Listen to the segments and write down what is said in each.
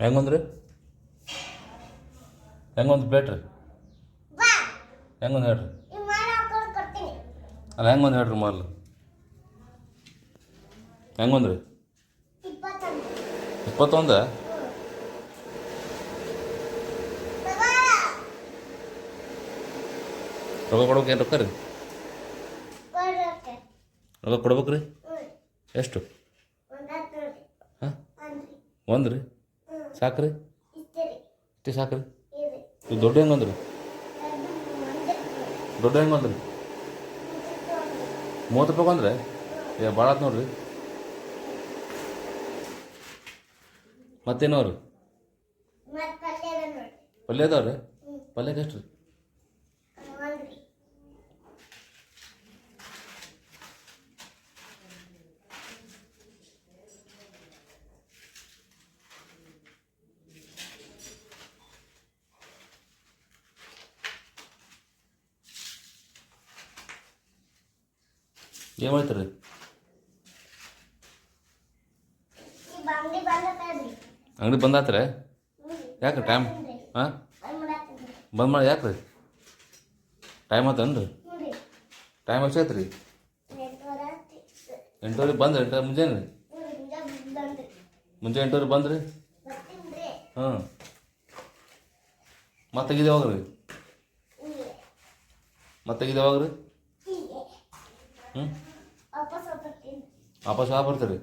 ಹೆಂಗೊಂದ್ರಿ? ಹೆಂಗೊಂದು ಬೇಡ್ರಿ? ಹೆಂಗೊಂದು ಹೇಳ್ರಿ? ಅಲ್ಲ ಹೆಂಗೊಂದು ಹೇಳ್ರಿ ಮೊದಲು? ಹೆಂಗೊಂದ್ರಿ? ಇಪ್ಪತ್ತೊಂದ. ರೊಕ್ಕ ಕೊಡ್ಬೇಕು ಏನು ರೊಕ್ಕ ರೀ? ರೊಕ್ಕ ಕೊಡ್ಬೇಕು ರೀ ಎಷ್ಟು? ಹಾಂ? ಒಂದು ರೀ ಸಾಕ್ರಿ. ಸಾಕು ರೀ. ಇದು ದೊಡ್ಡ ಹೆಂಗಂದ್ರಿ ದೊಡ್ಡ ಹೆಂಗಂದ್ರಿ ಮೂವತ್ತು ರೂಪಾಯಿ ಅಂದ್ರೆ ಏ ಭಾಳ ಆತು ನೋಡ್ರಿ. ಮತ್ತೇನು ಅವ್ರಿ ಪಲ್ಯ ಅದಾವ್ರಿ? ಪಲ್ಯಕ್ಕೆ ಎಷ್ಟು ರೀ ಏನು ಅಂಗಡಿ ಅಂಗಡಿ ಆತ್ರೆ ಯಾಕೆ ಟೈಮ್ ಹಾಂ? ಬಂದ್ ಮಾಡಿ ಯಾಕೆ ರೀ? ಟೈಮ್ ಆತೇನು ರೀ. ಟೈಮ್ ಎಷ್ಟಾಯ್ತು ರೀ? ಎಂಟೂವರೆಗೆ ಬಂದ್ರಿ ಎಂಟು ಮುಂಜಾನೆ ರೀ? ಮುಂಜಾನೆ ಎಂಟೂವರೆಗೆ ಬಂದ್ರಿ ಹಾಂ ಮತ್ತೆ ತೆಗಿದೆ ಯಾವಾಗ ರೀ? ಮತ್ತೆ ತೆಗಿದೆ ಯಾವಾಗ ರೀ? ಹ್ಞೂ. ವಾಪಸ್ ಯಾವಾಗ ಬರ್ತೀರಿ?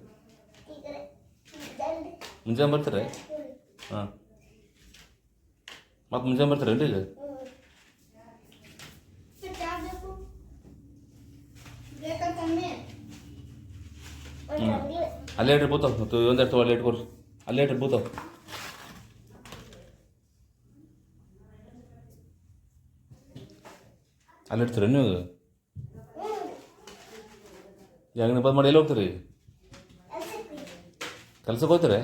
ಮುಂಜಾನೆ. ಬರ್ತೀರಿ? ಹಾಂ. ಮತ್ತೆ ಮುಂಜಾನೆ ಬರ್ತೀರಿ ಈಗ ಅಲ್ಲೇ ಇಟ್ರಿ ಬೂತಾವ ಮತ್ತು ಒಂದೆರಡು ತಗೊಳ್ಳಿ ಇಟ್ಕೊಡ್ರಿ ಅಲ್ಲೇ ಇಟ್ರಿ ಬೂತಾವ ಅಲ್ಲಿ ಇಡ್ತೀರಿ ನೀವು? ನೀವು ಬಂದ್ ಮಾಡಿ ಎಲ್ಲಿ ಹೋಗ್ತೀರಿ? ಕೆಲಸಕ್ಕೆ ಹೋಗ್ತೀರಿ?